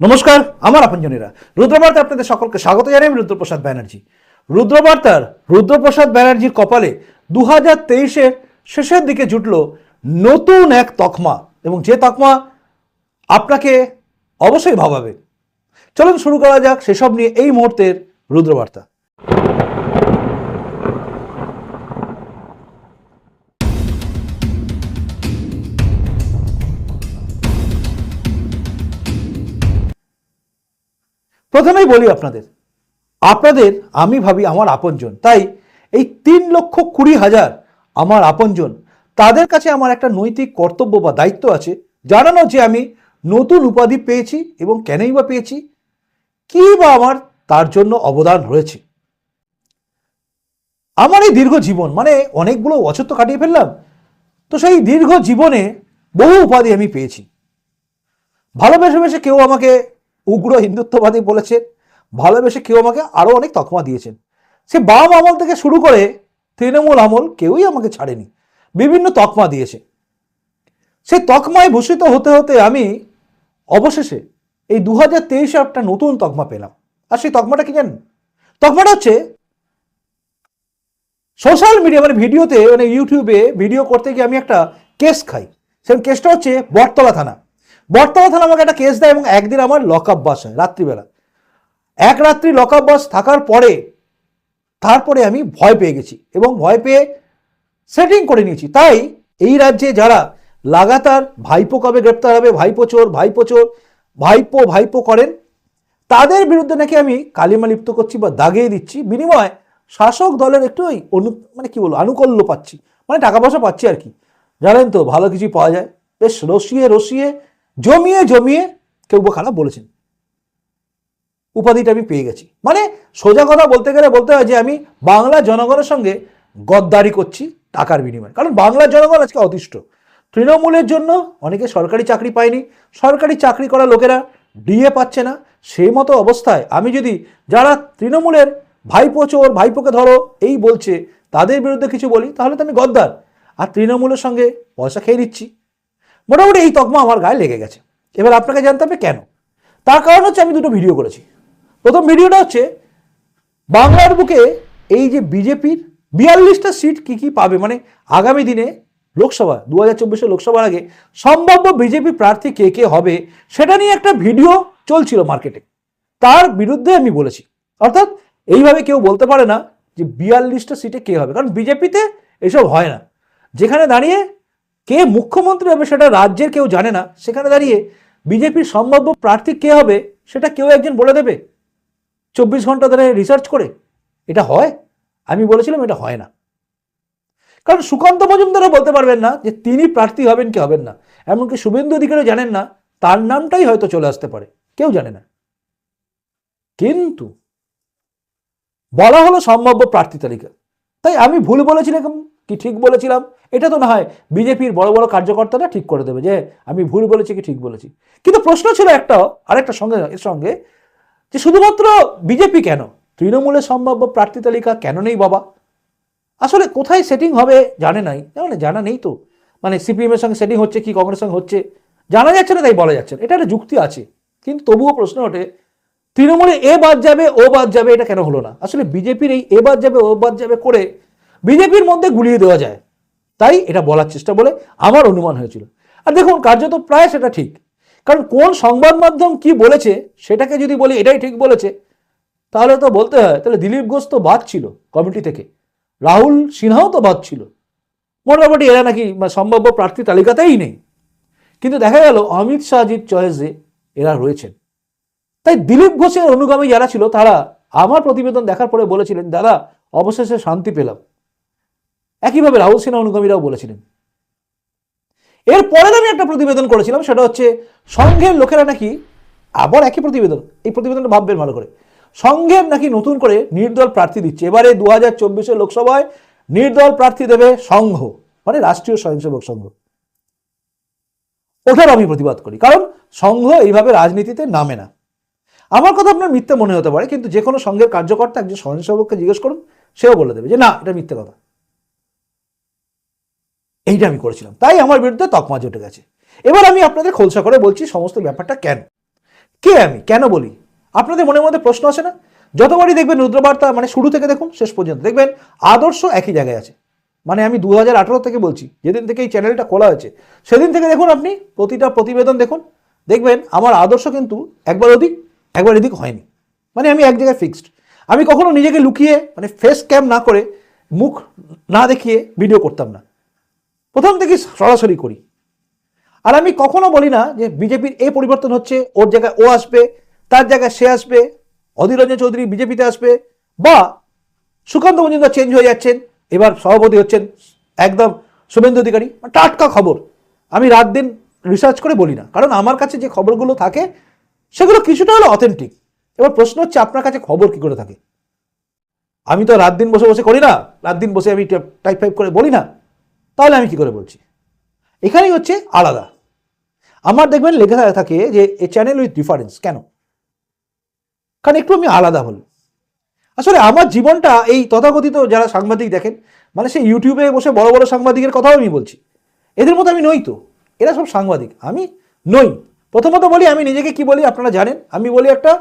নমস্কার, আমার আপনজনেরা। রুদ্রবার্তা আপনাদের সকলকে স্বাগত জানাই আমি রুদ্রপ্রসাদ ব্যানার্জি। রুদ্রবার্তার রুদ্রপ্রসাদ ব্যানার্জির কপালে দু হাজার তেইশের শেষের দিকে জুটল নতুন এক তকমা এবং যে তকমা আপনাকে অবশ্যই ভাবাবে। চলুন শুরু করা যাক সেসব নিয়ে এই মুহূর্তের রুদ্রবার্তা। প্রথমেই বলি আপনাদের আপনাদের, আমি ভাবি আমার আপনজন, তাই এই তিন লক্ষ কুড়ি হাজার আমার আপনজন, তাদের কাছে আমার একটা নৈতিক কর্তব্য বা দায়িত্ব আছে, জানানো যে আমি নতুন উপাধি পেয়েছি এবং কেনই বা পেয়েছি, কী বা আমার তার জন্য অবদান রয়েছে। আমার এই দীর্ঘ জীবন মানে অনেকগুলো বছর তো কাটিয়ে ফেললাম, তো সেই দীর্ঘ জীবনে বহু উপাধি আমি পেয়েছি। ভালোবেসে বেসে কেউ আমাকে উগ্র হিন্দুত্ববাদী বলেছেন, ভালোবেসে কেউ আমাকে আরও অনেক তকমা দিয়েছেন। সে বাম আমল থেকে শুরু করে তৃণমূল আমল কেউই আমাকে ছাড়েনি, বিভিন্ন তকমা দিয়েছে। সেই তকমায় ভূষিত হতে হতে আমি অবশেষে এই দু হাজার তেইশে একটা নতুন তকমা পেলাম। আর সেই তকমাটা কি জানেন? তকমাটা হচ্ছে সোশ্যাল মিডিয়া মানে ভিডিওতে মানে ইউটিউবে ভিডিও করতে গিয়ে আমি একটা কেস খাই। সেই কেসটা হচ্ছে বটতলা থানা। বটতলা থানা আমাকে একটা কেস দেয় এবং একদিন আমার লক আপ বাস হয়, রাত্রিবেলা। এক রাত্রি লক আপ বাস থাকার পরে, তারপরে আমি ভয় পেয়ে গেছি এবং ভয় পেয়ে সেটিং করে নিয়েছি। তাই এই রাজ্যে যারা লাগাতার ভাইপো কবে গ্রেপ্তার হবে, ভাইপো চোর ভাইপো চোর, ভাইপো ভাইপো করেন, তাদের বিরুদ্ধে নাকি আমি কালিমা লিপ্ত করছি বা দাগিয়ে দিচ্ছি? বিনিময়ে শাসক দলের একটু ওই অনু মানে কি বলব, আনুকল্য পাচ্ছি। মানে টাকা পয়সা পাচ্ছি আর কি। জানেন তো, ভালো কিছু পাওয়া যায়। বেশ রসিয়ে রসিয়ে জমিয়ে জমিয়ে কেউ খারাপ বলেছেন। উপাধিটা আমি পেয়ে গেছি। মানে সোজা কথা বলতে গেলে বলতে হয় যে আমি বাংলা জনগণের সঙ্গে গদ্দারি করছি টাকার বিনিময়ে। কারণ বাংলার জনগণ আজকে অতিষ্ঠ। তৃণমূলের জন্য অনেকে সরকারি চাকরি পায়নি। সরকারি চাকরি করা লোকেরা ডিএ পাচ্ছে না। সেই মতো অবস্থায় আমি যদি যারা তৃণমূলের ভাইপো চোর, ভাইপোকে ধরো, এই বলছে, তাদের বিরুদ্ধে কিছু বলি, তাহলে তো আমি গদ্দার। আর তৃণমূলের সঙ্গে পয়সা খেয়ে নিচ্ছি। মোটামুটি এই তকমা আমার গায়ে লেগে গেছে। এবার আপনাকে জানতে হবে কেন? তার কারণ হচ্ছে আমি দুটো ভিডিও করেছি। প্রথম ভিডিওটা হচ্ছে, বাংলার বুকে এই যে বিজেপির বিয়াল্লিশটা সিট কি কি পাবে? মানে আগামী দিনে লোকসভা দু হাজার চব্বিশে লোকসভার আগে সম্ভাব্য বিজেপি প্রার্থী কে কে হবে, সেটা নিয়ে একটা ভিডিও চলছিল মার্কেটে তার বিরুদ্ধে আমি বলেছি। অর্থাৎ এইভাবে কেউ বলতে পারে না যে বিয়াল্লিশটা সিটে কে হবে। কারণ বিজেপিতে এসব হয় না। যেখানে দাঁড়িয়ে কে মুখ্যমন্ত্রী হবে সেটা রাজ্যের কেউ জানে না। সেখানে দাঁড়িয়ে বিজেপির সম্ভাব্য প্রার্থী কে হবে সেটা কেউ একজন বলে দেবে। চব্বিশ ঘণ্টা ধরে রিসার্চ করে। এটা হয়? আমি বলেছিলাম এটা হয় না। কারণ সুকান্ত মজুমদারও বলতে পারবেন না যে তিনি প্রার্থী হবেন কি হবেন না। এমনকি শুভেন্দু অধিকারও জানেন না, তার নামটাই হয়তো চলে আসতে পারে। কেউ জানে না। কিন্তু বলা হলো সম্ভাব্য প্রার্থী তালিকা। তাই আমি ভুল বলেছিলাম? কি ঠিক বলেছিলাম? এটা তো না হয় বিজেপির বড় বড় কার্যকর্তারা ঠিক করে দেবে যে আমি ভুল বলেছি কি ঠিক বলেছি। কিন্তু প্রশ্ন ছিল একটা আরেকটা সঙ্গে, এর সঙ্গে, যে শুধুমাত্র বিজেপি কেন? তৃণমূলের সম্ভাব্য প্রার্থী তালিকা কেন নেই বাবা? আসলে কোথায় সেটিং হবে জানে নাই। মানে জানা নেই তো। মানে সিপিএমের সঙ্গে সেটিং হচ্ছে কি কংগ্রেস সঙ্গে হচ্ছে, জানা যাচ্ছে না, তাই বলা যাচ্ছে না। এটা একটা যুক্তি আছে। কিন্তু তবুও প্রশ্ন ওঠে, তৃণমূলে এ বাদ যাবে, ও বাদ যাবে, এটা কেন হলো না? আসলে বিজেপির এই এ বাদ যাবে, ও বাদ যাবে করে বিজেপির মধ্যে গুলিয়ে দেওয়া যায়। তাই এটা বলার চেষ্টা বলে আমার অনুমান হয়েছিল। আর দেখুন, কার্যত প্রায় সেটা ঠিক। কারণ কোন সংবাদ মাধ্যম কি বলেছে সেটাকে যদি বলি, এটাই ঠিক বলেছে, তাহলে তো বলতে হয়, তাহলে দিলীপ ঘোষ তো বাদ ছিল কমিটি থেকে। রাহুল সিনহাও তো বাদ ছিল। মোটামুটি এরা নাকি সম্ভাব্য প্রার্থী তালিকাতেই নেই। কিন্তু দেখা গেল, অমিত শাহজির চয়েসে এরা রয়েছেন। তাই দিলীপ ঘোষের অনুগামী যারা ছিল, তারা আমার প্রতিবেদন দেখার পরে বলেছিলেন, দাদা, অবশেষে শান্তি পেলাম। একইভাবে রাহুল সিনহা অনুগামীরাও বলেছিলেন। এরপরে আমি একটা প্রতিবেদন করেছিলাম, সেটা হচ্ছে সংঘের লোকেরা নাকি আবার একই প্রতিবেদন, এই প্রতিবেদনটা ভাববেন ভালো করে। সংঘের নাকি নতুন করে নির্দল প্রার্থী দিচ্ছে। এবারে দু হাজার লোকসভায় নির্দল প্রার্থী দেবে সংঘ মানে রাষ্ট্রীয় স্বয়ংসেবক সংঘ। ওটার আমি প্রতিবাদ করি, কারণ সংঘ এইভাবে রাজনীতিতে নামে না। আমার কথা আপনার মিথ্যে মনে হতে পারে, কিন্তু যে কোনো সংঘের কার্যকর্তা একজন স্বয়ংসেবককে জিজ্ঞেস করুন, সেও বলে দেবে যে, না, এটা মিথ্যে কথা। এইটা আমি করেছিলাম। তাই আমার বিরুদ্ধে তকমা জুটে গেছে। এবার আমি আপনাদের খোলসা করে বলছি সমস্ত ব্যাপারটা কেন? কে আমি? কেন বলি? আপনাদের মনের মধ্যে প্রশ্ন আসে না? যতবারই দেখবেন রুদ্রবার্তা মানে শুরু থেকে দেখুন, শেষ পর্যন্ত দেখবেন আদর্শ একই জায়গায় আছে। মানে আমি দু হাজার আঠারো থেকে বলছি, যেদিন থেকে এই চ্যানেলটা খোলা হয়েছে, সেদিন থেকে দেখুন আপনি প্রতিটা প্রতিবেদন দেখুন, দেখবেন আমার আদর্শ কিন্তু একবার ওদিক একবার এদিক হয়নি। মানে আমি এক জায়গায় ফিক্সড আমি কখনো নিজেকে লুকিয়ে মানে ফেস ক্যাম না করে মুখ না দেখিয়ে ভিডিও করতাম না। প্রথম থেকে সরাসরি করি। আর আমি কখনো বলি না যে বিজেপির এই পরিবর্তন হচ্ছে, ওর জায়গায় ও আসবে, তার জায়গায় সে আসবে, অধীর রঞ্জন চৌধুরী বিজেপিতে আসবে, বা সুকান্ত মজুমদার চেঞ্জ হয়ে যাচ্ছেন, এবার সভাপতি হচ্ছেন একদম শুভেন্দু অধিকারী টাটকা খবর। আমি রাত দিন রিসার্চ করে বলি না, কারণ আমার কাছে যে খবরগুলো থাকে, সেগুলো কিছুটা হলো অথেন্টিক এবার প্রশ্ন হচ্ছে, আপনার কাছে খবর কি করে থাকে? আমি তো রাত দিন বসে বসে করি না, রাত দিন বসে আমি টাইপ ফাইপ করে বলি না। তাহলে আমি কি করে বলছি? এখানেই হচ্ছে আলাদা। আমার দেখবেন লেখা থাকে যে এ চ্যানেল উইথ ডিফারেন্স কেন? কারণ একটু আমি আলাদা হল আসলে আমার জীবনটা এই তথাকথিত যারা সাংবাদিক দেখেন মানে সেই ইউটিউবে বসে বড় বড় সাংবাদিকের কথাও আমি বলছি। এদের মতো আমি নই তো। এরা সব সাংবাদিক। আমি নই। প্রথমত বলি, আমি নিজেকে কি বলি আপনারা জানেন? আমি বলি একটা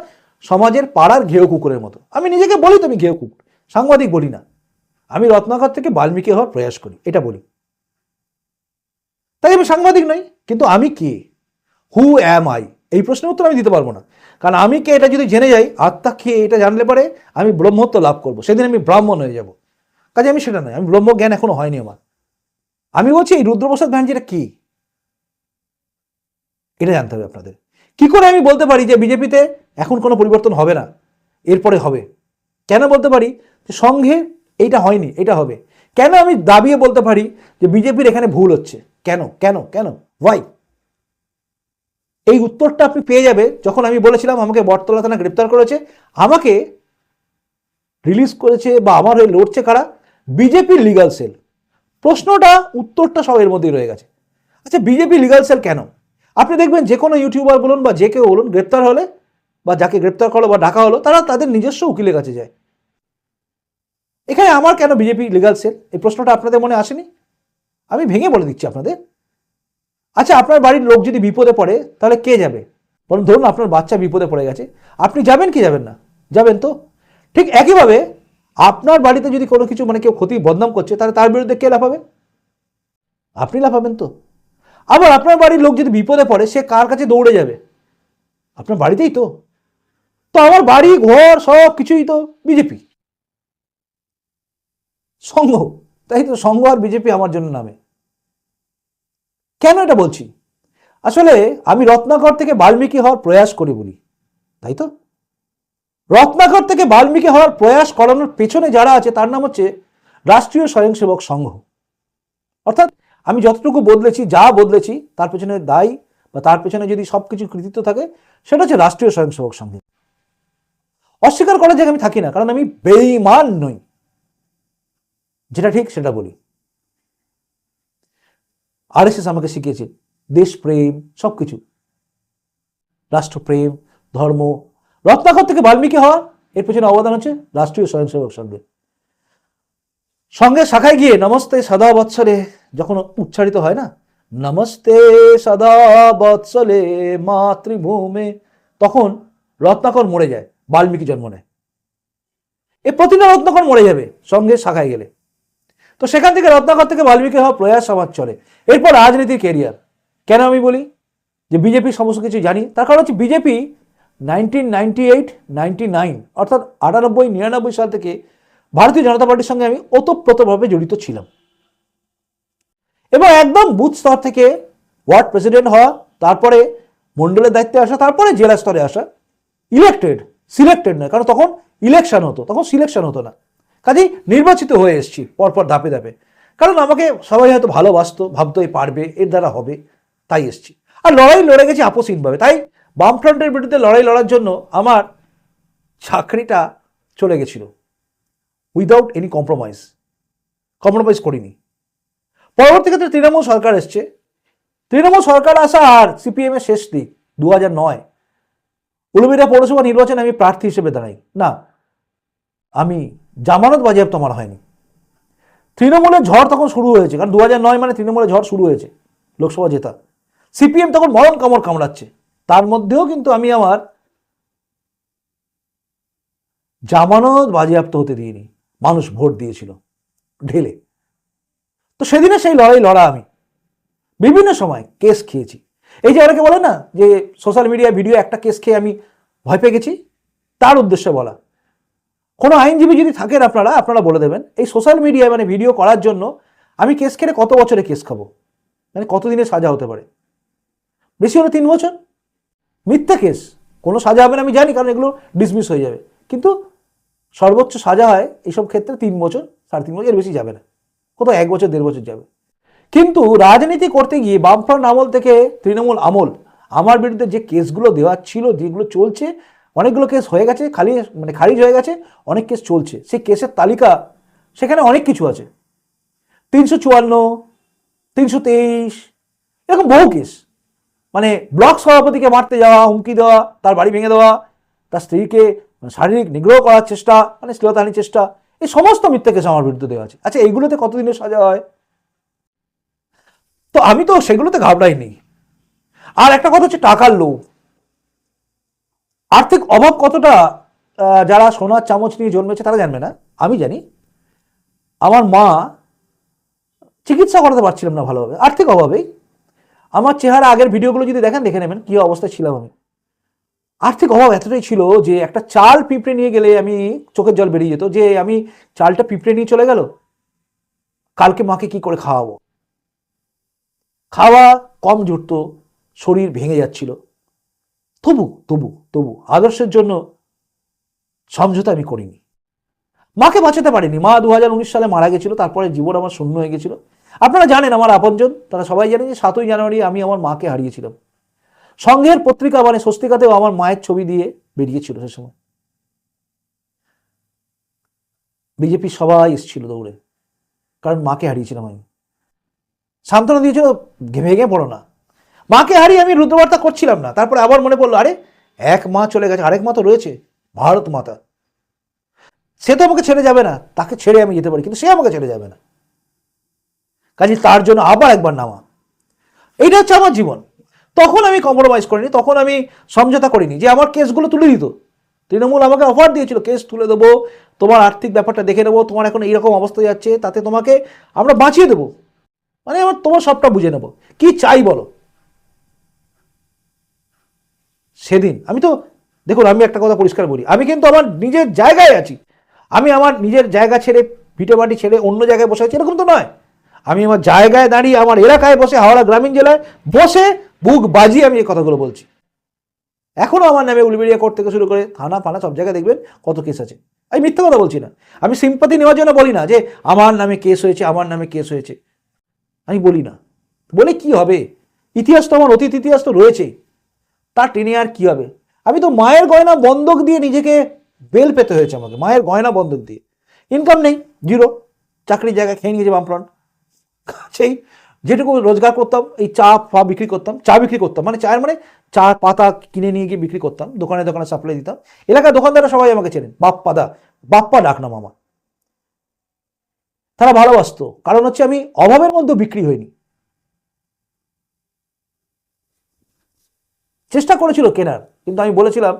সমাজের পাড়ার ঘেউ কুকুরের মতো। আমি নিজেকে বলি তো আমি ঘেউ কুকুর। সাংবাদিক বলি না। আমি রত্নাকর থেকে বাল্মীকি হওয়ার প্রয়াস করি, এটা বলি। তাই আমি সাংবাদিক নই, কিন্তু আমি কে? হু অ্যাম আই এই প্রশ্নের উত্তর আমি দিতে পারব না। কারণ আমি কে এটা যদি জেনে যাই, আত্মা খেয়ে এটা জানলে পরে আমি ব্রহ্মত্ব লাভ করব। সেদিন আমি ব্রাহ্মণ হয়ে যাব। কাজে আমি সেটা নয়, আমি ব্রহ্মজ্ঞান এখনও হয়নি আমার। আমি বলছি এই রুদ্রপ্রসাদ ব্যানার্জিটা কি? এটা জানতে হবে আপনাদের। কি করে আমি বলতে পারি যে বিজেপিতে এখন কোনো পরিবর্তন হবে না? এরপরে হবে। কেন বলতে পারি? যে সংঘে এইটা হয়নি, এটা হবে। কেন আমি দাবিয়ে বলতে পারি যে বিজেপির এখানে ভুল হচ্ছে? কেন কেন কেন? ওয়াই এই উত্তরটা আপনি পেয়ে যাবে যখন আমি বলেছিলাম আমাকে বটতলা থানা গ্রেপ্তার করেছে, আমাকে রিলিজ করেছে বা আমার হয়ে লড়ছে কারা? বিজেপির লিগাল সেল প্রশ্নটা, উত্তরটা সব এর মধ্যেই রয়ে গেছে। আচ্ছা বিজেপি লিগাল সেল কেন? আপনি দেখবেন যে কোনো ইউটিউবার বলুন বা যে কেউ বলুন, গ্রেপ্তার হলে বা যাকে গ্রেপ্তার করল বা ডাকা হলো, তারা তাদের নিজস্ব উকিলের কাছে যায়। এখানে আমার কেন বিজেপি লিগাল সেল এই প্রশ্নটা আপনাদের মনে আসেনি? আমি ভেঙে বলে দিচ্ছি আপনাদের। আচ্ছা আপনার বাড়ির লোক যদি বিপদে পড়ে, তাহলে কে যাবে? বরং ধরুন আপনার বাচ্চা বিপদে পড়ে গেছে। আপনি যাবেন কি যাবেন না? যাবেন তো? ঠিক একইভাবে আপনার বাড়িতে যদি কোনো কিছু মানে কেউ ক্ষতি বদনাম করছে, তাহলে তার বিরুদ্ধে কে লাফাবে? আপনি লাফাবেন তো? আবার আপনার বাড়ির লোক যদি বিপদে পড়ে, সে কার কাছে দৌড়ে যাবে? আপনার বাড়িতেই তো। তো আমার বাড়ি, ঘর সব কিছুই তো বিজেপি। সংঘ তাই তো সংঘ আর বিজেপি আমার জন্য নামে। কেন এটা বলছি? আসলে আমি রত্নাকর থেকে বাল্মীকি হওয়ার প্রয়াস করি বলি, তাই তো? রত্নাকর থেকে বাল্মীকি হওয়ার প্রয়াস করানোর পেছনে যারা আছে, তার নাম হচ্ছে রাষ্ট্রীয় স্বয়ংসেবক সংঘ। অর্থাৎ আমি যতটুকু বদলেছি, যা বদলেছি, তার পেছনে দায়ী বা তার পেছনে যদি সব কিছু কৃতিত্ব থাকে, সেটা হচ্ছে রাষ্ট্রীয় স্বয়ংসেবক সংঘে। অস্বীকার করার জায়গায় আমি থাকি না, কারণ আমি বেইমান নই। যেটা ঠিক, সেটা বলি। আরএসএস আমাকে শিখিয়েছে দেশপ্রেম সব কিছু রাষ্ট্রপ্রেম, ধর্ম। রত্নাকর থেকে বাল্মীকি হওয়া, এর পেছনে অবদান হচ্ছে রাষ্ট্রীয় স্বয়ংসেবক সংঘের। সঙ্গে শাখায় গিয়ে নমস্তে সাদা বৎসরে যখন উচ্চারিত হয় না, নমস্তে সাদা বৎসলে মাতৃভূমে, তখন রত্নাকর মরে যায়, বাল্মীকি জন্ম নেয়। এ প্রতিটা রত্নাকর মরে যাবে সঙ্গে শাখায় গেলে। তো সেখান থেকে রত্নাকর থেকে বাল্মীকি হওয়া প্রয়াস আমার চলে। এরপর রাজনীতির কেরিয়ার কেন আমি বলি? যে বিজেপি সমস্ত কিছু জানি। তার কারণ হচ্ছে BJP nineteen ninety eight ninety nine অর্থাৎ আটানব্বই, নিরানব্বই সাল থেকে ভারতীয় জনতা পার্টির সঙ্গে আমি ওতপ্রোতভাবে জড়িত ছিলাম। এবং একদম বুথ স্তর থেকে ওয়ার্ড প্রেসিডেন্ট হওয়া, তারপরে মণ্ডলের দায়িত্বে আসা, তারপরে জেলা স্তরে আসা ইলেক্টেড সিলেক্টেড নয়, কারণ তখন ইলেকশন হতো, তখন সিলেকশন হতো না। কাজেই নির্বাচিত হয়ে এসেছি, পরপর ধাপে ধাপে। কারণ আমাকে সবাই হয়তো ভালোবাসতো ভাবতো এই পারবে, এর দ্বারা হবে, তাই এসছি। আর লড়াই লড়ে গেছি আপোষহীনভাবে। তাই বামফ্রন্টের বিরুদ্ধে লড়াই লড়ার জন্য আমার চাকরিটা চলে গেছিল। উইদাউট এনি কম্প্রোমাইজ কম্প্রোমাইজ করিনি। পরবর্তী ক্ষেত্রে তৃণমূল সরকার এসছে। তৃণমূল সরকার আসা আর সিপিএম এর শেষ দিক দু হাজার নয়। উলুবেড়া পৌরসভা নির্বাচনে আমি প্রার্থী হিসেবে দাঁড়াই। না আমি জামানত বাজেয়াপ্ত আমার হয়নি। তৃণমূলের ঝড় তখন শুরু হয়েছে, কারণ দু নয় মানে তৃণমূলের ঝড় শুরু হয়েছে লোকসভা জেতা সিপিএম তখন মরণ কামড় কামড়াচ্ছে। তার মধ্যেও কিন্তু আমি আমার জামানত বাজেয়াপ্ত হতে দিইনি। মানুষ ভোট দিয়েছিল ঢেলে। তো সেদিনে সেই লড়াই লড়া আমি। বিভিন্ন সময় কেস খেয়েছি। এই যে অনেকে বলে না যে সোশ্যাল মিডিয়া ভিডিও একটা কেস খেয়ে আমি ভয় পেয়ে গেছি? তার উদ্দেশ্যে বলা। কোনো আইনজীবী যদি থাকেন আপনারা আপনারা বলে দেবেন, এই সোশ্যাল মিডিয়ায় মানে ভিডিও করার জন্য আমি কেস খেলে কত বছরে কেস খাব? মানে কতদিনে সাজা হতে পারে? বেশি হলে তিন বছর? মিথ্যা কেস কোনো সাজা হবে না, আমি জানি, কারণ এগুলো ডিসমিস হয়ে যাবে। কিন্তু সর্বোচ্চ সাজা হয় এইসব ক্ষেত্রে তিন বছর, সাড়ে তিন বছর বেশি যাবে না। কোথাও এক বছর, দেড় বছর যাবে। কিন্তু রাজনীতি করতে গিয়ে বামফ্রন্ট আমল থেকে তৃণমূল আমল, আমার বিরুদ্ধে যে কেসগুলো দেওয়া ছিল, যেগুলো চলছে অনেকগুলো কেস হয়ে গেছে, খালি মানে খারিজ হয়ে গেছে, অনেক কেস চলছে। সেই কেসের তালিকা সেখানে অনেক কিছু আছে। তিনশো চুয়ান্ন, তিনশো তেইশ, এরকম বহু কেস মানে ব্লক সভাপতিকে মারতে যাওয়া, হুমকি দেওয়া, তার বাড়ি ভেঙে দেওয়া, তার স্ত্রীকে শারীরিক নিগ্রহ করার চেষ্টা মানে শ্লীলতাহানির চেষ্টা, এই সমস্ত মিথ্যা কেস আমার বিরুদ্ধে দেওয়া আছে। আচ্ছা এইগুলোতে কতদিনের সাজা হয়? তো আমি তো সেগুলোতে ঘাবড়াই ঘাবড়াইনি। আর একটা কথা হচ্ছে টাকার লোভ। আর্থিক অভাব কতটা যারা সোনার চামচ নিয়ে জন্মেছে তারা জানবে না, আমি জানি। আমার মা চিকিৎসা করাতে পারছিলাম না ভালোভাবে, আর্থিক অভাবেই। আমার চেহারা আগের ভিডিওগুলো যদি দেখেন, দেখে নেবেন কী অবস্থায় ছিলাম আমি। আর্থিক অভাব এতটাই ছিল যে একটা চাল পিঁপড়ে নিয়ে গেলে আমি চোখের জল বেরিয়ে যেত, যে আমি চালটা পিঁপড়ে নিয়ে চলে গেল, কালকে মাকে কি করে খাওয়াবো? খাওয়া কম জুটত, শরীর ভেঙে যাচ্ছিল। তবু তবু তবু আদর্শের জন্য সমঝোতা আমি করিনি। মাকে বাঁচাতে পারিনি। মা দু হাজার উনিশ সালে মারা গেছিল, তারপরে জীবন আমার শূন্য হয়ে গেছিল। আপনারা জানেন আমার আপনজন, তারা সবাই জানেন যে সাতই জানুয়ারি আমি আমার মাকে হারিয়েছিলাম। সংঘের পত্রিকা মানে স্বস্তিকাতেও আমার মায়ের ছবি দিয়ে বেরিয়েছিল সে সময়। বিজেপি সবাই এসেছিল দৌড়ে, কারণ মাকে হারিয়েছিলাম আমি। সান্ত্বনা দিয়েছিল ভেঙে পড়ো না। মাকে হারিয়ে আমি রুদ্রবার্তা করছিলাম না। তারপরে আবার মনে পড়ল, আরে এক মা চলে গেছে, আরেক মা তো রয়েছে, ভারত মাতা। সে তো আমাকে ছেড়ে যাবে না, তাকে ছেড়ে আমি যেতে পারি, কিন্তু সে আমাকে ছেড়ে যাবে না। কাজে তার জন্য আবার একবার নামা। এইটা হচ্ছে আমার জীবন। তখন আমি কম্প্রোমাইজ করিনি, তখন আমি সমঝোতা করিনি যে আমার কেসগুলো তুলে দিত। তৃণমূল আমাকে অফার দিয়েছিল, কেস তুলে দেবো, তোমার আর্থিক ব্যাপারটা দেখে নেব, তোমার এখন এইরকম অবস্থা যাচ্ছে, তাতে তোমাকে আমরা বাঁচিয়ে দেবো। মানে আমার তোমার সবটা বুঝে নেব। কি চাই বলো? সেদিন। আমি তো দেখুন, আমি একটা কথা পরিষ্কার বলি। আমি কিন্তু আমার নিজের জায়গায় আছি। আমি আমার নিজের জায়গা ছেড়ে ভিটে বাড়ি ছেড়ে অন্য জায়গায় বসে আছি, এরকম তো নয়। আমি আমার জায়গায় দাঁড়িয়ে আমার এলাকায় বসে, হাওড়া গ্রামীণ জেলায় বসে বুক বাজিয়ে আমি এই কথাগুলো বলছি। এখনও আমার নামে উলবেড়িয়া কোর্ট থেকে শুরু করে থানা, ফানা সব জায়গায় দেখবেন কত কেস আছে। আমি মিথ্যা কথা বলছি না। আমি সিম্পাতি নেওয়ার জন্য বলি না যে আমার নামে কেস হয়েছে, আমার নামে কেস হয়েছে। আমি বলি না। বলে কি হবে? ইতিহাস তো আমার অতীত, ইতিহাস তো রয়েছেই তার টেনে আর কি হবে? আমি তো মায়ের গয়না বন্ধক দিয়ে নিজেকে বেল পেতে হয়েছে আমাকে, মায়ের গয়না বন্ধক দিয়ে। ইনকাম নেই জিরো চাকরির জায়গায় খেয়ে নিয়েছে বামফ্রন্ট। সেই যেটুকু রোজগার করতাম, এই চা ফা বিক্রি করতাম, চা বিক্রি করতাম। মানে চায়ের মানে চা, পাতা কিনে নিয়ে গিয়ে বিক্রি করতাম, দোকানে দোকানে সাপ্লাই দিতাম। এলাকার দোকানদাররা সবাই আমাকে চেনেন, বাপ্পা দা, বাপ্পা ডাক নাম আমার তারা ভালোবাসতো। কারণ হচ্ছে আমি অভাবের মধ্যে বিক্রি হইনি। চেষ্টা করেছিল কেনার, কিন্তু আমি বলেছিলাম,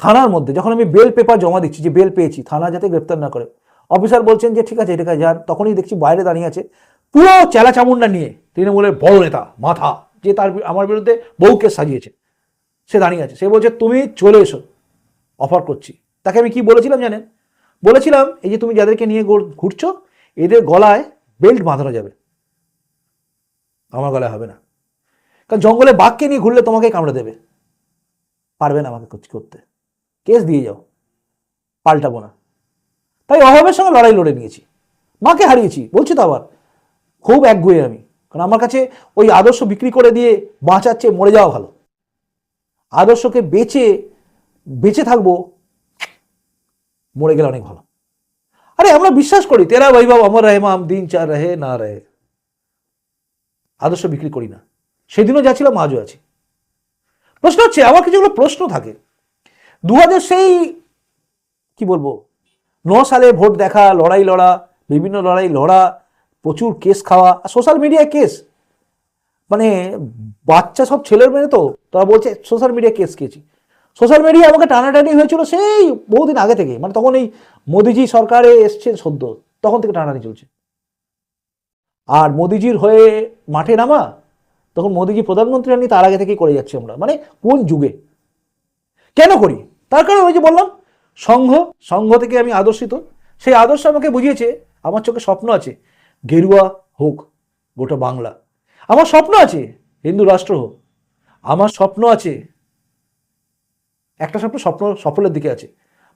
থানার মধ্যে, যখন আমি বেল পেপার জমা দিচ্ছি, যে বেল পেয়েছি, থানা যাতে গ্রেপ্তার না করে, অফিসার বলছেন যে, ঠিক আছে এটাকে যান। তখনই দেখছি বাইরে দাঁড়িয়ে আছে পুরো চেলা চামুন্ডা নিয়ে তৃণমূলের বড় নেতা, মাথা, যে তার আমার বিরুদ্ধে বউ কেস সাজিয়েছে। সে দাঁড়িয়ে আছে, সে বলছে, তুমি চলে এসো, অফার করছি। তাকে আমি কি বলেছিলাম জানেন? বলেছিলাম, এই যে তুমি যাদেরকে নিয়ে ঘুরছো, এদের গলায় বেল্ট বাঁধানো যাবে। আমার গলায় হবে না। কারণ জঙ্গলে বাঘকে নিয়ে ঘুরলে তোমাকে কামড়ে দেবে। পারবে না আমাকে করতে। কেস দিয়ে যাও। পাল্টাবো না। তাই অভাবের সঙ্গে লড়াই লড়ে নিয়েছি। মাকে হারিয়েছি, বলছি তো আবার। খুব একগুয়ে আমি। কারণ আমার কাছে ওই আদর্শ বিক্রি করে দিয়ে বাঁচাচ্ছে মরে যাওয়া ভালো। আদর্শকে বেঁচে বেঁচে থাকব, মরে গেলে অনেক ভালো। আরে আমরা বিশ্বাস করি, তেরা বৈভব অমর রহে মাম, দিন চার রহে না রহে। আদর্শ বিক্রি করি না। সেদিনও যা ছিলাম আজও আছি। প্রশ্ন হচ্ছে, আমার কিছুগুলো প্রশ্ন থাকে। দু হাজার সেই, কি বলব, ন সালে ভোট দেখা, লড়াই লড়া, বিভিন্ন লড়াই লড়া, প্রচুর কেস খাওয়া, আর সোশ্যাল মিডিয়ায় কেস। মানে বাচ্চা সব ছেলের মেয়ে তো, তারা বলছে সোশ্যাল মিডিয়া কেস খেয়েছি। সোশ্যাল মিডিয়া আমাকে টানাটানি হয়েছিল সেই বহুদিন আগে থেকে। মানে তখন এই মোদিজি সরকারে এসছে সদ্য, তখন থেকে টানাটানি চলছে। আর মোদিজির হয়ে মাঠে নামা তখন মোদিজি প্রধানমন্ত্রী হয়নি তার আগে থেকেই করে যাচ্ছি আমরা। মানে কোন যুগে? কেন করি? তার কারণ ওই যে বললাম, সংঘ সংঘ থেকে আমি আদর্শিত। সেই আদর্শ আমাকে বুঝিয়েছে, আমার চোখে স্বপ্ন আছে, গেরুয়া হোক গোটা বাংলা। আমার স্বপ্ন আছে, হিন্দু রাষ্ট্র হোক। আমার স্বপ্ন আছে, একটা স্বপ্ন স্বপ্ন সফলের দিকে আছে।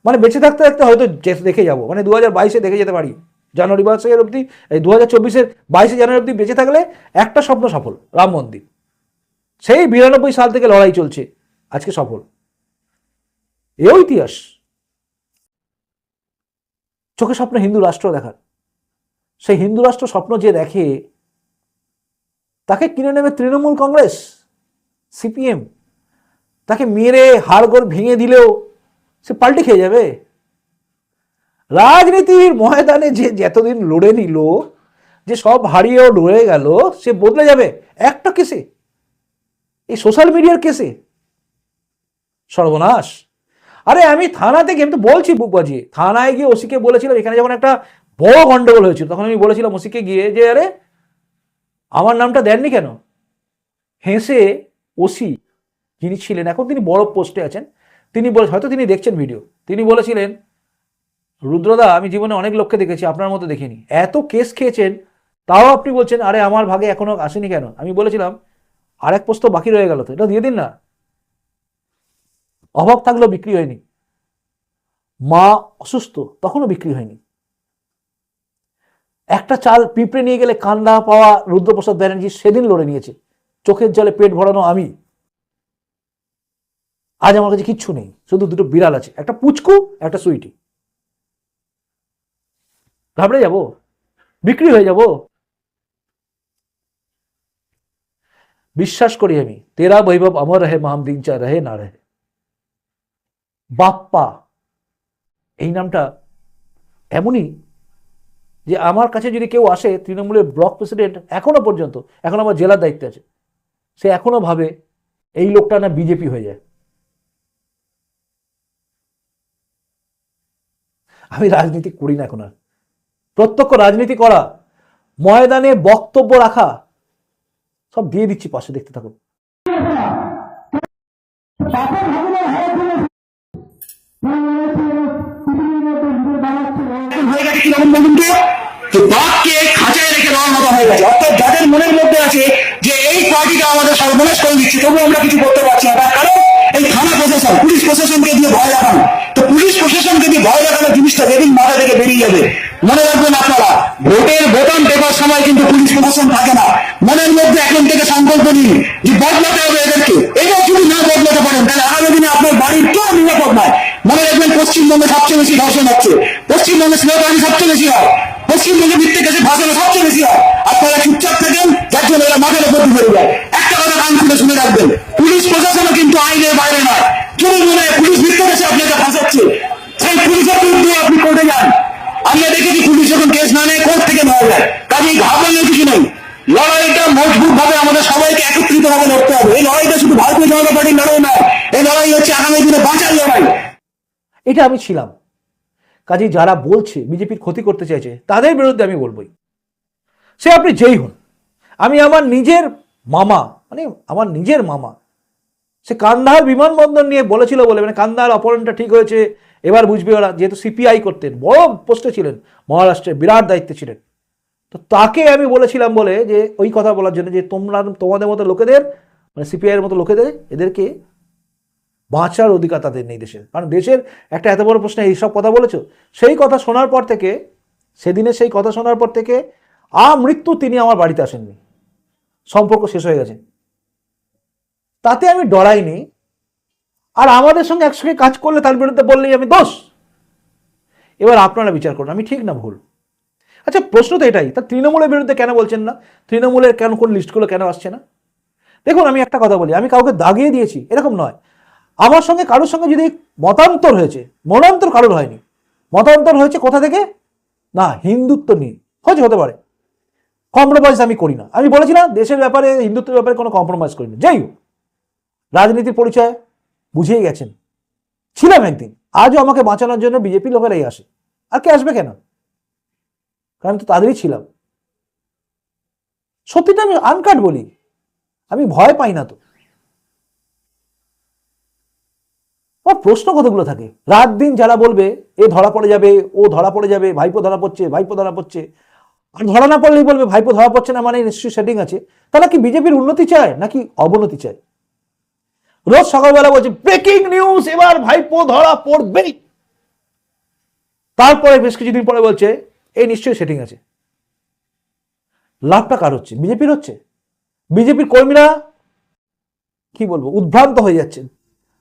মানে বেঁচে থাকতে থাকতে হয়তো দেখে যাব। মানে দু হাজার বাইশে দেখে যেতে পারি। জানুয়ারি মাসের অবধি, এই দু হাজার চব্বিশের বাইশে জানুয়ারি অবধি বেঁচে থাকলে একটা স্বপ্ন সফল, রাম মন্দির। সেই বিরানব্বই সাল থেকে লড়াই চলছে, আজকে সফল। এও ইতিহাস। চোখে স্বপ্ন হিন্দু রাষ্ট্র দেখার। সেই হিন্দু রাষ্ট্র স্বপ্ন যে দেখে, তাকে কিনে নেবে তৃণমূল কংগ্রেস, সিপিএম। তাকে মেরে হাড়গোড় ভেঙে দিলেও সে পাল্টে খেয়ে যাবে। রাজনীতির ময়দানে যে যতদিন লড়ে নিল, যে সব হারিয়েও লড়ে গেল, সে বদলে যাবে। একটা কেসে? এই সোশ্যাল মিডিয়ার কেসে? সর্বনাশ। আরে আমি থানাতে গিয়ে, আমি তো বলছি বুক বাজিয়ে, থানায় গিয়ে ওসিকে বলেছিলাম, এখানে যখন একটা বড় গন্ডগোল হয়েছিল, তখন আমি বলেছিলাম ওসিকে গিয়ে যে, আরে, আমার নামটা দেননি কেন? হেসে ওসি, যিনি ছিলেন, এখন তিনি বড় পোস্টে আছেন, তিনি বলে, হয়তো তিনি দেখছেন ভিডিও তিনি বলেছিলেন রুদ্রদা, আমি জীবনে অনেক লোককে দেখেছি, আপনার মতো দেখিনি। এত কেস খেয়েছেন, তাও আপনি বলছেন, আরে, আমার ভাগে এখনও আসেনি কেন? আমি বলেছিলাম আর এক পোস্ত বাকি রয়ে গেল তো, এটা দিয়ে দিন না। অভাব থাকলেও বিক্রি হয়নি। মা অসুস্থ, তখনও বিক্রি হয়নি। একটা চাল পিঁপড়ে নিয়ে গেলে কান্দা পাওয়া রুদ্রপ্রসাদ ব্যানার্জি সেদিন লড়ে নিয়েছে। চোখের জলে পেট ভরানো আমি। আজ আমার কাছে কিচ্ছু নেই, শুধু দুটো বিড়াল আছে, একটা পুচকু, একটা সুইটি। ঘাবড়ে যাব? বিক্রি হয়ে যাব? বিশ্বাস করি আমি, তেরা বৈভব অমর রহে, মাম দিন চা রহে, না রহে। বাপ্পা, এই নামটা এমনই যে আমার কাছে যদি কেউ আসে, তৃণমূলের ব্লক প্রেসিডেন্ট এখনও পর্যন্ত, এখন আমার জেলার দায়িত্বে আছে, সে এখনও ভাবে এই লোকটা না বিজেপি হয়ে যায়। আমি রাজনীতি করি না এখন আর। প্রত্যক্ষ রাজনীতি করা, ময়দানে বক্তব্য রাখা, সব দিয়ে দিচ্ছি পাশে, দেখতে থাকুন। হয়ে গেছে হয়ে যাদের মনের মধ্যে আছে যে এই পার্টিটা আমাদের সর্বনাশ করে দিচ্ছে তবু আমরা কিছু করতে পারছি না। কারণ এই থানা প্রশাসন, পুলিশ প্রশাসনকে দিয়ে ভয় দেখানো। তো পুলিশ প্রশাসনকে দিয়ে ভয় দেখানো জিনিসটা যেদিন মাথা থেকে বেরিয়ে যাবে। মনে রাখবেন আপনারা, ভোটের বোতাম টেপার সময় কিন্তু পুলিশ প্রশাসন থাকে না। মনের মধ্যে এখন থেকে সংকল্প নিন যে বদলাতে হবে এদেরকে। এবার যদি না বদলাতে পারেন, তাহলে আগামী দিনে আপনার বাড়ির কেউ নিরাপদ নয়। মনে রাখবেন পশ্চিমবঙ্গে সবচেয়ে বেশি ধর্ষণ হচ্ছে। পশ্চিমবঙ্গে স্লোগান সবচেয়ে বেশি হয়। পশ্চিমবঙ্গে মিথ্যে কাছে ভাষণে সবচেয়ে বেশি হয়। আপনারা চুপচাপ থাকেন, যার জন্য এরা মাথার উপর দিয়ে যায়। একটা কথা কান খুলে শুনে রাখবেন পুলিশ প্রশাসনও কিন্তু বাইরে যদি মনে পুলিশ কাছে আপনাকে ফাঁসাচ্ছে। সেই পুলিশের আপনি কোর্টে যান। আমরা দেখেছি পুলিশ কেস না নেয় কোর্ট থেকে যায়। কিছু নেই। লড়াইটা মজবুত ভাবে আমাদের সবাইকে একত্রিত ভাবে লড়তে হবে। এই লড়াইটা শুধু ভারতীয় জনতা পার্টির লড়াই নয়। এই লড়াই হচ্ছে আগামী দিনে বাঁচার লড়াই। এটা আমি ছিলাম। কাজে যারা বলছে, বিজেপির ক্ষতি করতে চাইছে, তাদের বিরুদ্ধে আমি বলবই। সে আপনি যেই হন। আমি আমার নিজের মামা মানে আমার নিজের মামা সে কান্দাহার বিমানবন্দর নিয়ে বলেছিল বলে মানে কান্দাহার অপহরণটা ঠিক হয়েছে, এবার বুঝবে ওরা, যেহেতু সিপিআই করতেন, বড় পোস্টে ছিলেন মহারাষ্ট্রে বিরাট দায়িত্বে ছিলেন। তো তাকে আমি বলেছিলাম বলে যে, ওই কথা বলার জন্য যে, তোমরা তোমাদের মতো লোকেদের মানে সিপিআইয়ের মতো লোকেদের, এদেরকে বাঁচার অধিকার তাদের নেই দেশের। কারণ দেশের একটা এত বড় প্রশ্নে এইসব কথা বলেছ, সেই কথা শোনার পর থেকে সেদিনে সেই কথা শোনার পর থেকে, আ মৃত্যু তিনি আমার বাড়িতে আসেননি। সম্পর্ক শেষ হয়ে গেছে। তাতে আমি ডরাইনি আর আমাদের সঙ্গে একসঙ্গে কাজ করলে তার বিরুদ্ধে বললেই আমি দোষ। এবার আপনারা বিচার করুন, আমি ঠিক না ভুল? আচ্ছা প্রশ্ন তো এটাই, তা তৃণমূলের বিরুদ্ধে কেন বলছেন না? তৃণমূলের কেন, কোন লিস্টগুলো কেন আসছে না? দেখুন, আমি একটা কথা বলি, আমি কাউকে দাগিয়ে দিয়েছি, এরকম নয়। আমার সঙ্গে কারোর সঙ্গে যদি মতান্তর হয়েছে মনান্তর কারোর হয়নি। মতান্তর হয়েছে কোথা থেকে? না, হিন্দুত্ব নিয়ে হয়তো হতে পারে। কম্প্রোমাইজ আমি করি না। আমি বলেছি না, দেশের ব্যাপারে, হিন্দুত্বের ব্যাপারে কোনো কম্প্রোমাইজ করি না যাই হোক। রাজনীতির পরিচয় বুঝেই গেছেন। ছিলাম একদিন। আজও আমাকে বাঁচানোর জন্য বিজেপি লোকেরাই আসে। আর কে আসবে কেন? কারণ তো তাদেরই ছিলাম। সত্যিটা আমি আনকাট বলি। আমি ভয় পাই না তো। আমার প্রশ্ন কতগুলো থাকে? রাত দিন যারা বলবে, এ ধরা পড়ে যাবে, ও ধরা পড়ে যাবে, ভাইপো ধরা পড়ছে, ভাইপো ধরা পড়ছে। আর ধরা না পড়লেই বলবে, ভাইপো ধরা পড়ছে না মানে নিশ্চয়ই সেটিং আছে। তারা কি বিজেপির উন্নতি চায় নাকি অবনতি চায়? রোজ সকালবেলা বলছে ব্রেকিং নিউজ এবার ভাইপো ধরা পড়বেই। তারপরে বেশ কিছুদিন পরে বলছে, এই নিশ্চয়ই সেটিং আছে। লাভটা কার হচ্ছে? বিজেপির হচ্ছে? বিজেপির কর্মীরা কি বলব, উদ্ভ্রান্ত হয়ে যাচ্ছেন।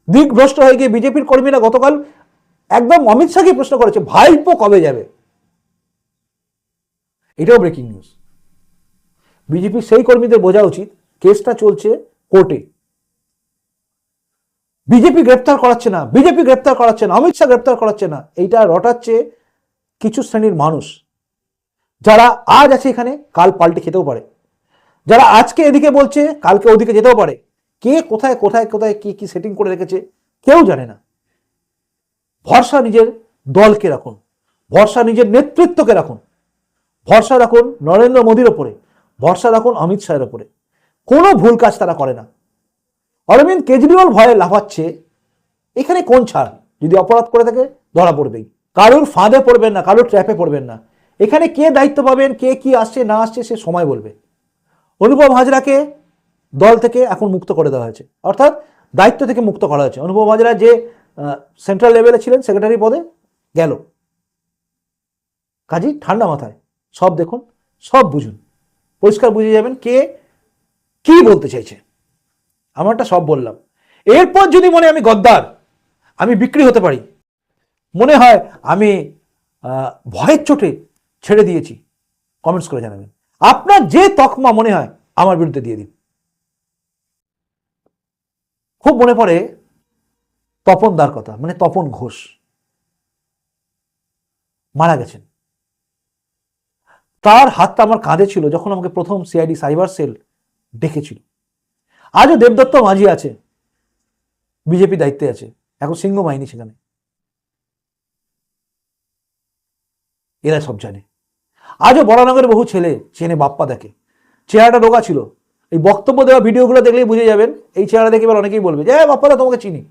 দিকভ্রষ্ট হয়ে গিয়ে বিজেপির কর্মীরা গতকাল একদম অমিত শাহকে প্রশ্ন করেছে, ভাইপো কবে যাবে? এটাও ব্রেকিং নিউজ বিজেপির সেই কর্মীদের বোঝা উচিত, কেসটা চলছে কোর্টে। বিজেপি গ্রেপ্তার করাচ্ছে না, বিজেপি গ্রেপ্তার করাচ্ছে না, অমিত শাহ গ্রেপ্তার করাচ্ছে না, এইটা রটাচ্ছে কিছু শ্রেণির মানুষ। যারা আজ আছে এখানে, কাল পাল্টে খেতেও পারে। যারা আজকে এদিকে বলছে, কালকে ওদিকে যেতেও পারে। কে কোথায় কোথায় কোথায় কি কি সেটিং করে রেখেছে, কেউ জানে না। ভরসা নিজের দলকে রাখুন, ভরসা নিজের নেতৃত্বকে রাখুন, ভরসা রাখুন নরেন্দ্র মোদীর ওপরে, ভরসা রাখুন অমিত শাহের ওপরে। কোনো ভুল কাজ তারা করে না। অরবিন্দ কেজরিওয়াল ভয়ে লাফাচ্ছে। এখানে কোন ছাড়? যদি অপরাধ করে থাকে, ধরা পড়বেই। কারোর ফাঁদে পড়বেন না, কারোর ট্র্যাপে পড়বেন না। এখানে কে দায়িত্ব পাবেন, কে কি আসছে, না আসছে, সে সময় বলবে। অনুপম হাজরাকে দল থেকে এখন মুক্ত করে দেওয়া হয়েছে। অর্থাৎ দায়িত্ব থেকে মুক্ত করা হয়েছে। অনুপম হাজরা যে সেন্ট্রাল লেভেলে ছিলেন সেক্রেটারি পদে গেল। কাজী, ঠান্ডা মাথায়। সব দেখুন, সব বুঝুন। পরিষ্কার বুঝে যাবেন কে, কি বলতে চাইছে। আমারটা সব বললাম। এরপর যদি মনে আমি গদ্দার, আমি বিক্রি হতে পারি। মনে হয় আমি ভয়ের চোটে ছেড়ে দিয়েছি। কমেন্টস করে জানাবেন। আপনার যে তকমা মনে হয় আমার বিরুদ্ধে দিয়ে দিন। খুব মনে পড়ে তপনদার কথা মানে তপন ঘোষ। মারা গেছেন। তার হাতটা আমার কাঁধে ছিল যখন আমাকে প্রথম সিআইডি সাইবার সেল ডেকেছিল আজও দেবদত্ত মাঝি আছে বিজেপি দায়িত্বে আছে এখন সিংহ বাহিনী সেখানে। এরা সব জানে। আজও বড়নগরের বহু ছেলে চেনে বাপ্পা দেখে। চেহারাটা রোগা ছিল। এই বক্তব্য দেওয়া ভিডিওগুলো দেখলেই বুঝে যাবেন এই চেহারা দেখে এবার অনেকেই বলবে যে "এ, বাপ্পাদা তোমাকে চিনি?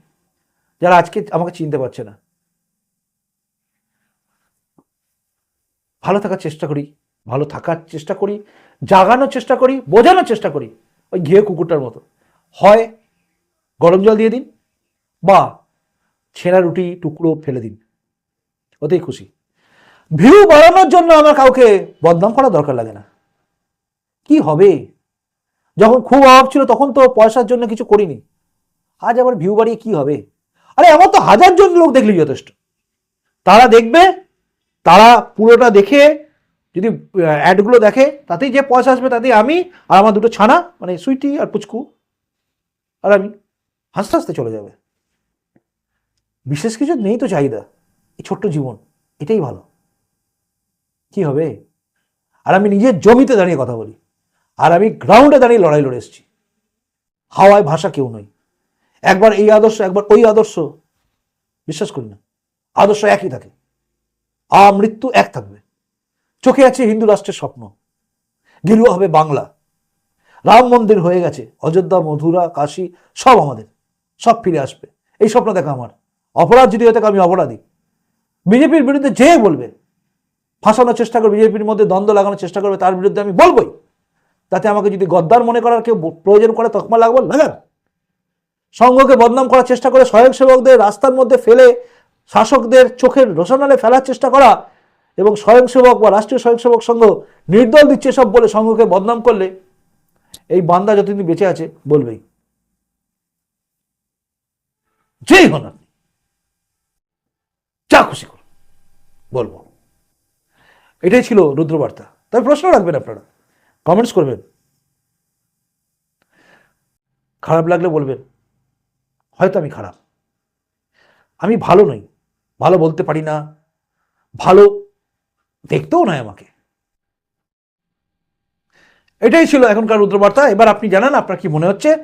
যারা আজকে আমাকে চিনতে পারছে না। ভালো থাকার চেষ্টা করি ভালো থাকার চেষ্টা করি জাগানোর চেষ্টা করি বোঝানোর চেষ্টা করি। ওই ঘিয়ে কুকুরটার মতো। হয় গরম জল দিয়ে দিন বা ছেঁড়া রুটি, টুকরো ফেলে দিন। ওতেই খুশি। ভিউ বাড়ানোর জন্য আমার কাউকে বদনাম করা দরকার লাগে না। কি হবে? যখন খুব অভাব ছিল তখন তো পয়সার জন্য কিছু করিনি। আজ আবার ভিউ বাড়িয়ে কি হবে? আরে আমার তো হাজার জন লোক দেখলেই যথেষ্ট। তারা দেখবে, তারা পুরোটা দেখে যদি অ্যাডগুলো দেখে, তাতেই যে পয়সা আসবে তাতেই আমি আর আমার দুটো ছানা মানে সুইটি আর পুচকু আর আমি হাসতে হাসতে চলে যাবে। বিশেষ কিছু নেই তো চাহিদা, এই ছোট্ট জীবন, এটাই ভালো। কি হবে? আর আমি নিজের জমিতে দাঁড়িয়ে কথা বলি, আর আমি গ্রাউন্ডে দাঁড়িয়ে লড়াই লড়ে এসেছি। হাওয়ায় ভাষা কেউ নই একবার এই আদর্শ, একবার ওই আদর্শ, বিশ্বাস করি না, আদর্শ একই থাকে আ মৃত্যু এক থাকবে। চোখে আছে হিন্দু রাষ্ট্রের স্বপ্ন। গেরুয়া হবে বাংলা। রাম মন্দির হয়ে গেছে, অযোধ্যা মধুরা কাশী, সব আমাদের। সব ফিরে আসবে। এই স্বপ্ন দেখা আমার। অপরাধ যদি হয়ে থাকে, আমি অপরাধী। বিজেপির বিরুদ্ধে যে বলবে, ফাঁসানোর চেষ্টা করবে, বিজেপির মধ্যে দ্বন্দ্ব লাগানোর চেষ্টা করবে, তার বিরুদ্ধে আমি বলবই। তাতে আমাকে যদি গদ্দার মনে করার কেউ প্রয়োজন করে, তকমা লাগবো, লাগান। সংঘকে বদনাম করার চেষ্টা করে, স্বয়ংসেবকদের রাস্তার মধ্যে ফেলে, শাসকদের চোখের রোশনালে ফেলার চেষ্টা করা এবং স্বয়ংসেবক বা রাষ্ট্রীয় স্বয়ংসেবক সংঘ নির্দল দিচ্ছে সব বলে সংঘকে বদনাম করলে, এই বান্দা যতদিন বেঁচে আছে বলবেই। যেই হন আপনি, যা খুশি করুন, বলব। এটাই ছিল রুদ্রবার্তা। তবে প্রশ্ন রাখবেন আপনারা কমেন্টস করবেন। খারাপ লাগলে বলবেন, হয়তো আমি খারাপ। আমি ভালো নই, ভালো বলতে পারি না, ভালো দেখতেও নয় আমাকে। এটাই ছিল এখনকার রুদ্রবার্তা। এবার আপনি জানান আপনার কি মনে হচ্ছে।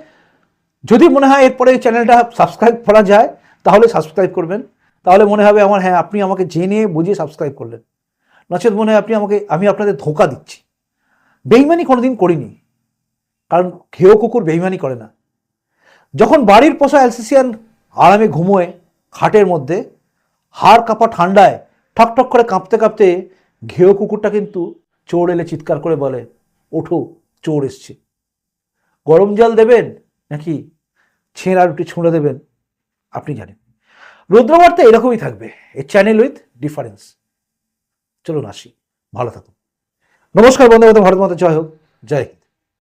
যদি মনে হয় এরপরে চ্যানেলটা সাবস্ক্রাইব করা যায়, তাহলে সাবস্ক্রাইব করবেন। তাহলে মনে হবে আমার হ্যাঁ আপনি আমাকে জেনে বুঝিয়ে সাবস্ক্রাইব করলেন। নচেত মনে হয় আপনি আমাকে, আমি আপনাদের ধোকা দিচ্ছি। বেইমানি কোনোদিন করিনি। কারণ ঘেও কুকুর বেইমানি করে না। যখন বাড়ির পোষা অ্যালসিসিয়ান আরামে ঘুমোয়, খাটের মধ্যে, হাড় কাঁপা ঠান্ডায় ঠক ঠক করে কাঁপতে কাঁপতে ঘেও কুকুরটা কিন্তু চোর এলে চিৎকার করে বলে, ওঠো, চোর এসছে। গরম জল দেবেন নাকি ছেঁড়া রুটি ছুঁড়ে দেবেন? আপনি জানেন। রুদ্রবার্তা এরকমই থাকবে। এ চ্যানেল উইথ ডিফারেন্স চলুন আসি। ভালো থাকুন। নমস্কার বন্ধু ভারত মাতা জয় হোক। জয় হিন্দ।